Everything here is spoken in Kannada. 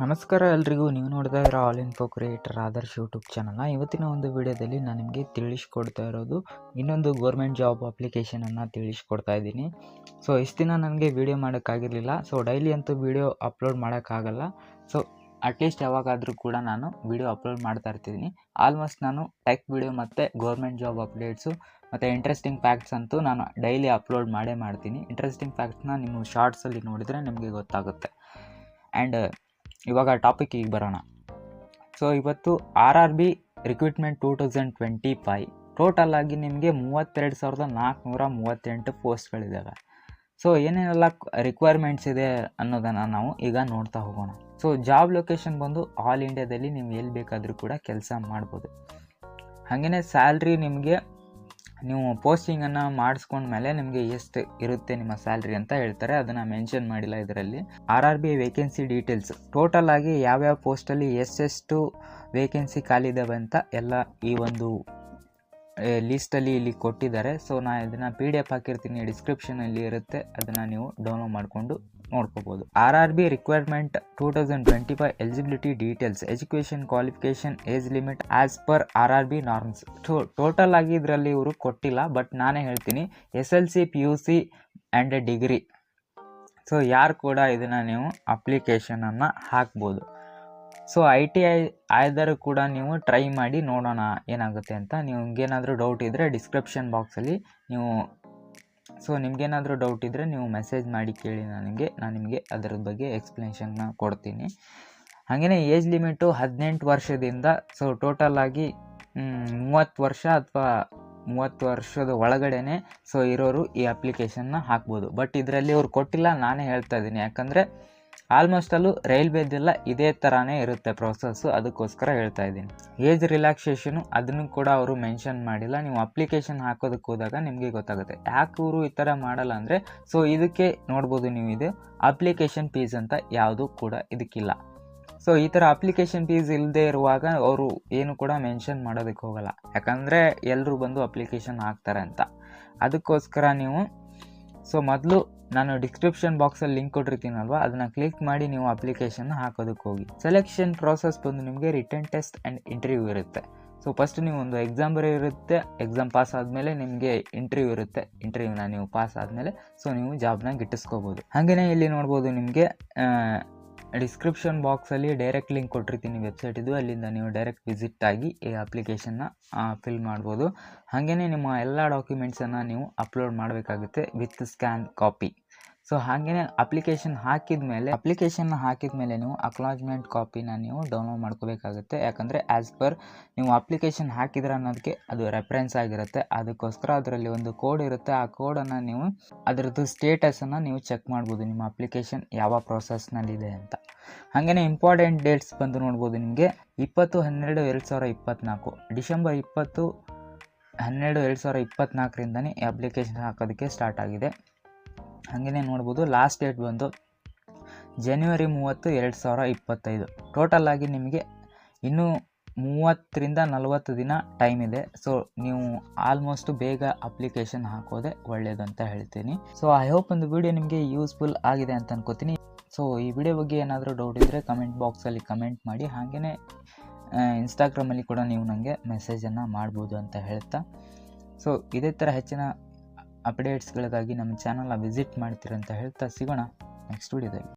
ನಮಸ್ಕಾರ ಎಲ್ರಿಗೂ. ನೀವು ನೋಡ್ತಾ ಇರೋ all info creator Adarsh YouTube ಚಾನಲ್ನ ಇವತ್ತಿನ ಒಂದು ವಿಡಿಯೋದಲ್ಲಿ ನಾನು ನಿಮಗೆ ತಿಳಿಸ್ಕೊಡ್ತಾ ಇರೋದು ಇನ್ನೊಂದು ಗೌರ್ಮೆಂಟ್ ಜಾಬ್ ಅಪ್ಲಿಕೇಶನನ್ನು ತಿಳಿಸ್ಕೊಡ್ತಾ ಇದ್ದೀನಿ. ಸೊ ಇಷ್ಟು ದಿನ ನನಗೆ ವೀಡಿಯೋ ಮಾಡೋಕ್ಕಾಗಿರಲಿಲ್ಲ. ಸೊ ಡೈಲಿ ಅಂತೂ ವೀಡಿಯೋ ಅಪ್ಲೋಡ್ ಮಾಡೋಕ್ಕಾಗಲ್ಲ. ಸೊ ಅಟ್ಲೀಸ್ಟ್ ಯಾವಾಗಾದರೂ ಕೂಡ ನಾನು ವೀಡಿಯೋ ಅಪ್ಲೋಡ್ ಮಾಡ್ತಾ ಇರ್ತಿದ್ದೀನಿ ಆಲ್ಮೋಸ್ಟ್ ನಾನು ಟೆಕ್ ವೀಡಿಯೋ ಮತ್ತು ಗೌರ್ಮೆಂಟ್ ಜಾಬ್ ಅಪ್ಡೇಟ್ಸು ಮತ್ತು ಇಂಟ್ರೆಸ್ಟಿಂಗ್ ಫ್ಯಾಕ್ಟ್ಸ್ ಅಂತೂ ನಾನು ಡೈಲಿ ಅಪ್ಲೋಡ್ ಮಾಡೇ ಮಾಡ್ತೀನಿ. ಇಂಟ್ರೆಸ್ಟಿಂಗ್ ಫ್ಯಾಕ್ಟ್ಸ್ನ ನೀವು ಶಾರ್ಟ್ಸಲ್ಲಿ ನೋಡಿದರೆ ನಿಮಗೆ ಗೊತ್ತಾಗುತ್ತೆ. ಆ್ಯಂಡ್ ಇವಾಗ ಟಾಪಿಕ್ಕಿಗೆ ಬರೋಣ. ಸೊ ಇವತ್ತು R R B recruitment two thousand twenty five total ಆಗಿ ನಿಮಗೆ ಮೂವತ್ತೆರಡು ಸಾವಿರದ ನಾಲ್ಕುನೂರ ಮೂವತ್ತೆಂಟು ಪೋಸ್ಟ್ಗಳಿದ್ದಾವೆ ಸೊ ಏನೇನೆಲ್ಲ ರಿಕ್ವೈರ್ಮೆಂಟ್ಸ್ ಇದೆ ಅನ್ನೋದನ್ನು ನಾವು ಈಗ ನೋಡ್ತಾ ಹೋಗೋಣ. ಸೊ ಜಾಬ್ ಲೊಕೇಶನ್ ಬಂದು ಆಲ್ ಇಂಡಿಯಾದಲ್ಲಿ ನೀವು ಎಲ್ಲಿ ಬೇಕಾದರೂ ಕೂಡ ಕೆಲಸ ಮಾಡ್ಬೋದು. ಹಾಗೆಯೇ ಸ್ಯಾಲ್ರಿ ನಿಮಗೆ ನೀವು ಪೋಸ್ಟಿಂಗನ್ನು ಮಾಡಿಸ್ಕೊಂಡ್ಮೇಲೆ ನಿಮಗೆ ಎಷ್ಟು ಇರುತ್ತೆ ನಿಮ್ಮ ಸ್ಯಾಲ್ರಿ ಅಂತ ಹೇಳ್ತಾರೆ, ಅದನ್ನು ಮೆನ್ಷನ್ ಮಾಡಿಲ್ಲ ಇದರಲ್ಲಿ. R R B vacancy details total ಆಗಿ ಯಾವ್ಯಾವ ಪೋಸ್ಟಲ್ಲಿ ಎಷ್ಟೆಷ್ಟು ವೇಕೆನ್ಸಿ ಖಾಲಿ ಇದ್ದಾವೆ ಅಂತ ಎಲ್ಲ ಈ ಒಂದು ಲೀಸ್ಟಲ್ಲಿ ಇಲ್ಲಿ ಕೊಟ್ಟಿದ್ದಾರೆ. ಸೊ ನಾನು ಇದನ್ನು ಪಿ ಡಿ ಎಫ್ ಹಾಕಿರ್ತೀನಿ. ಡಿಸ್ಕ್ರಿಪ್ಷನಲ್ಲಿ ಇರುತ್ತೆ. ಅದನ್ನು ನೀವು ಡೌನ್ಲೋಡ್ ಮಾಡಿಕೊಂಡು ನೋಡ್ಕೋಬೋದು. R R B requirement two thousand twenty five eligibility details education qualification age limit as per R R B norms total ಆಗಿ ಇದರಲ್ಲಿ ಇವರು ಕೊಟ್ಟಿಲ್ಲ ಬಟ್ ನಾನೇ ಹೇಳ್ತೀನಿ S L C P U C and degree so ಯಾರು ಕೂಡ ಇದನ್ನು ನೀವು ಅಪ್ಲಿಕೇಶನನ್ನು ಹಾಕ್ಬೋದು. ಸೊ ಐ ಟಿ ಐ ಆದರೂ ಕೂಡ ನೀವು ಟ್ರೈ ಮಾಡಿ ನೋಡೋಣ ಏನಾಗುತ್ತೆ ಅಂತ. ನೀವು ಹಿಂಗೇನಾದರೂ ಡೌಟ್ ಇದ್ದರೆ ಡಿಸ್ಕ್ರಿಪ್ಷನ್ ಬಾಕ್ಸಲ್ಲಿ ನೀವು ಸೊ ನಿಮಗೇನಾದರೂ ಡೌಟ್ ಇದ್ದರೆ ನೀವು ಮೆಸೇಜ್ ಮಾಡಿ ಕೇಳಿ ನನಗೆ ನಾನು ನಿಮಗೆ ಅದರ ಬಗ್ಗೆ ಎಕ್ಸ್ಪ್ಲನೇಷನ್ನ ಕೊಡ್ತೀನಿ. ಹಾಗೆಯೇ ಏಜ್ ಲಿಮಿಟು ಹದಿನೆಂಟು ವರ್ಷದಿಂದ ಸೊ ಟೋಟಲ್ ಆಗಿ ಮೂವತ್ತು ವರ್ಷ ಅಥವಾ ಮೂವತ್ತು ವರ್ಷದ ಒಳಗಡೆನೆ ಸೊ ಇರೋರು ಈ ಅಪ್ಲಿಕೇಶನ್ನ ಹಾಕ್ಬೋದು. ಬಟ್ ಇದರಲ್ಲಿ ಅವ್ರು ಕೊಟ್ಟಿಲ್ಲ, ನಾನೇ ಹೇಳ್ತಾ ಇದ್ದೀನಿ. ಯಾಕಂದರೆ ಆಲ್ಮೋಸ್ಟ್ ಅಲ್ಲೂ ರೈಲ್ವೇದೆಲ್ಲ ಇದೇ ಥರನೇ ಇರುತ್ತೆ ಪ್ರೊಸೆಸ್ಸು ಅದಕ್ಕೋಸ್ಕರ ಹೇಳ್ತಾ ಇದ್ದೀನಿ. ಏಜ್ ರಿಲ್ಯಾಕ್ಸೇಷನು ಅದನ್ನು ಕೂಡ ಅವರು ಮೆನ್ಷನ್ ಮಾಡಿಲ್ಲ. ನೀವು ಅಪ್ಲಿಕೇಶನ್ ಹಾಕೋದಕ್ಕೆ ಹೋದಾಗ ನಿಮಗೆ ಗೊತ್ತಾಗುತ್ತೆ. ಯಾಕೆ ಇವರು ಈ ಥರ ಮಾಡಲ್ಲ ಅಂದರೆ ಸೊ ಇದಕ್ಕೆ ನೋಡ್ಬೋದು ನೀವು ಇದು ಅಪ್ಲಿಕೇಶನ್ ಫೀಸ್ ಅಂತ ಯಾವುದು ಕೂಡ ಇದಕ್ಕಿಲ್ಲ. ಸೊ ಈ ಥರ ಅಪ್ಲಿಕೇಶನ್ ಫೀಸ್ ಇಲ್ಲದೆ ಇರುವಾಗ ಅವರು ಏನು ಕೂಡ ಮೆನ್ಷನ್ ಮಾಡೋದಕ್ಕೆ ಹೋಗಲ್ಲ. ಯಾಕಂದರೆ ಎಲ್ಲರೂ ಬಂದು ಅಪ್ಲಿಕೇಶನ್ ಹಾಕ್ತಾರೆ ಅಂತ. ಅದಕ್ಕೋಸ್ಕರ ನೀವು ಸೊ ಮೊದಲು ನಾನು ಡಿಸ್ಕ್ರಿಪ್ಷನ್ ಬಾಕ್ಸಲ್ಲಿ ಲಿಂಕ್ ಕೊಟ್ಟಿರ್ತೀನಲ್ವ? ಅದನ್ನು ಕ್ಲಿಕ್ ಮಾಡಿ ನೀವು ಅಪ್ಲಿಕೇಶನ್ ಹಾಕೋದಕ್ಕೆ ಹೋಗಿ. ಸೆಲೆಕ್ಷನ್ ಪ್ರೋಸೆಸ್ ಬಂದು ನಿಮಗೆ ರಿಟರ್ನ್ ಟೆಸ್ಟ್ ಆ್ಯಂಡ್ ಇಂಟರ್ವ್ಯೂ ಇರುತ್ತೆ. ಸೊ ಫಸ್ಟ್ ನೀವು ಒಂದು ಎಕ್ಸಾಮ್ ಬರೀ ಇರುತ್ತೆ ಎಕ್ಸಾಮ್ ಪಾಸ್ ಆದಮೇಲೆ ನಿಮಗೆ ಇಂಟರ್ವ್ಯೂ ಇರುತ್ತೆ. ಇಂಟರ್ವ್ಯೂನ ನೀವು ಪಾಸ್ ಆದಮೇಲೆ ಸೊ ನೀವು ಜಾಬ್ನ ಗಿಟ್ಟಿಸ್ಕೋಬೋದು. ಹಾಗೆಯೇ ಇಲ್ಲಿ ನೋಡ್ಬೋದು ನಿಮಗೆ ಡಿಸ್ಕ್ರಿಪ್ಷನ್ ಬಾಕ್ಸಲ್ಲಿ ಡೈರೆಕ್ಟ್ ಲಿಂಕ್ ಕೊಟ್ಟಿರ್ತೀನಿ ವೆಬ್ಸೈಟಿದು ಅಲ್ಲಿಂದ ನೀವು ಡೈರೆಕ್ಟ್ ವಿಸಿಟ್ ಆಗಿ ಈ ಅಪ್ಲಿಕೇಶನ್ನ ಫಿಲ್ ಮಾಡ್ಬೋದು. ಹಾಗೆಯೇ ನಿಮ್ಮ ಎಲ್ಲ ಡಾಕ್ಯುಮೆಂಟ್ಸನ್ನು ನೀವು ಅಪ್ಲೋಡ್ ಮಾಡಬೇಕಾಗುತ್ತೆ ವಿತ್ ಸ್ಕ್ಯಾನ್ ಕಾಪಿ ಸೊ ಹಾಗೆಯೇ ಅಪ್ಲಿಕೇಶನ್ ಹಾಕಿದ ಮೇಲೆ ಅಪ್ಲಿಕೇಶನ್ನ ಹಾಕಿದ ಮೇಲೆ ನೀವು ಅಕ್ಲಾಜ್ಮೆಂಟ್ ಕಾಪಿನ ನೀವು ಡೌನ್ಲೋಡ್ ಮಾಡ್ಕೋಬೇಕಾಗುತ್ತೆ. ಯಾಕಂದರೆ ಆ್ಯಸ್ ಪರ್ ನೀವು ಅಪ್ಲಿಕೇಶನ್ ಹಾಕಿದ್ರೆ ಅನ್ನೋದಕ್ಕೆ ಅದು ರೆಫರೆನ್ಸ್ ಆಗಿರುತ್ತೆ. ಅದಕ್ಕೋಸ್ಕರ ಅದರಲ್ಲಿ ಒಂದು ಕೋಡ್ ಇರುತ್ತೆ. ಆ ಕೋಡನ್ನು ನೀವು, ಅದರದ್ದು ಸ್ಟೇಟಸನ್ನು ನೀವು ಚೆಕ್ ಮಾಡ್ಬೋದು ನಿಮ್ಮ ಅಪ್ಲಿಕೇಶನ್ ಯಾವ ಪ್ರೊಸೆಸ್ನಲ್ಲಿದೆ ಅಂತ. ಹಾಗೆಯೇ ಇಂಪಾರ್ಟೆಂಟ್ ಡೇಟ್ಸ್ ಬಂದು ನೋಡ್ಬೋದು ನಿಮಗೆ. ಇಪ್ಪತ್ತು, ಹನ್ನೆರಡು, ಎರಡು ಸಾವಿರ ಇಪ್ಪತ್ತ್ನಾಲ್ಕು ಡಿಸೆಂಬರ್ ಇಪ್ಪತ್ತು, ಹನ್ನೆರಡು, ಎರಡು ಸಾವಿರ ಇಪ್ಪತ್ತ್ನಾಲ್ಕರಿಂದನೇ ಅಪ್ಲಿಕೇಶನ್ ಹಾಕೋದಕ್ಕೆ ಸ್ಟಾರ್ಟ್ ಆಗಿದೆ. ಹಾಗೆಯೇ ನೋಡ್ಬೋದು ಲಾಸ್ಟ್ ಡೇಟ್ ಬಂದು ಜನವರಿ ಮೂವತ್ತು, ಎರಡು ಸಾವಿರ ಇಪ್ಪತ್ತೈದು. ಟೋಟಲ್ ಆಗಿ ನಿಮಗೆ ಇನ್ನೂ ಮೂವತ್ತರಿಂದ ನಲವತ್ತು ದಿನ ಟೈಮ್ ಇದೆ. ಸೊ ನೀವು ಆಲ್ಮೋಸ್ಟ್ ಬೇಗ ಅಪ್ಲಿಕೇಶನ್ ಹಾಕೋದೆ ಒಳ್ಳೆಯದು ಅಂತ ಹೇಳ್ತೀನಿ. ಸೊ ಐ ಹೋಪ್ ಒಂದು ವಿಡಿಯೋ ನಿಮಗೆ ಯೂಸ್ಫುಲ್ ಆಗಿದೆ ಅಂತ ಅನ್ಕೋತೀನಿ. ಸೊ ಈ ವಿಡಿಯೋ ಬಗ್ಗೆ ಏನಾದರೂ ಡೌಟ್ ಇದ್ದರೆ ಕಮೆಂಟ್ ಬಾಕ್ಸಲ್ಲಿ ಕಮೆಂಟ್ ಮಾಡಿ. ಹಾಗೆಯೇ ಇನ್ಸ್ಟಾಗ್ರಾಮಲ್ಲಿ ಕೂಡ ನೀವು ನನಗೆ ಮೆಸೇಜನ್ನು ಮಾಡ್ಬೋದು ಅಂತ ಹೇಳ್ತಾ. ಸೊ ಇದೇ ಥರ ಹೆಚ್ಚಿನ ಅಪ್ಡೇಟ್ಸ್ಗಳಿಗಾಗಿ ನಮ್ಮ ಚಾನಲ್ನ ವಿಸಿಟ್ ಮಾಡ್ತೀರಂತ ಹೇಳ್ತಾ. ಸಿಗೋಣ ನೆಕ್ಸ್ಟ್ ವಿಡಿಯೋದಲ್ಲಿ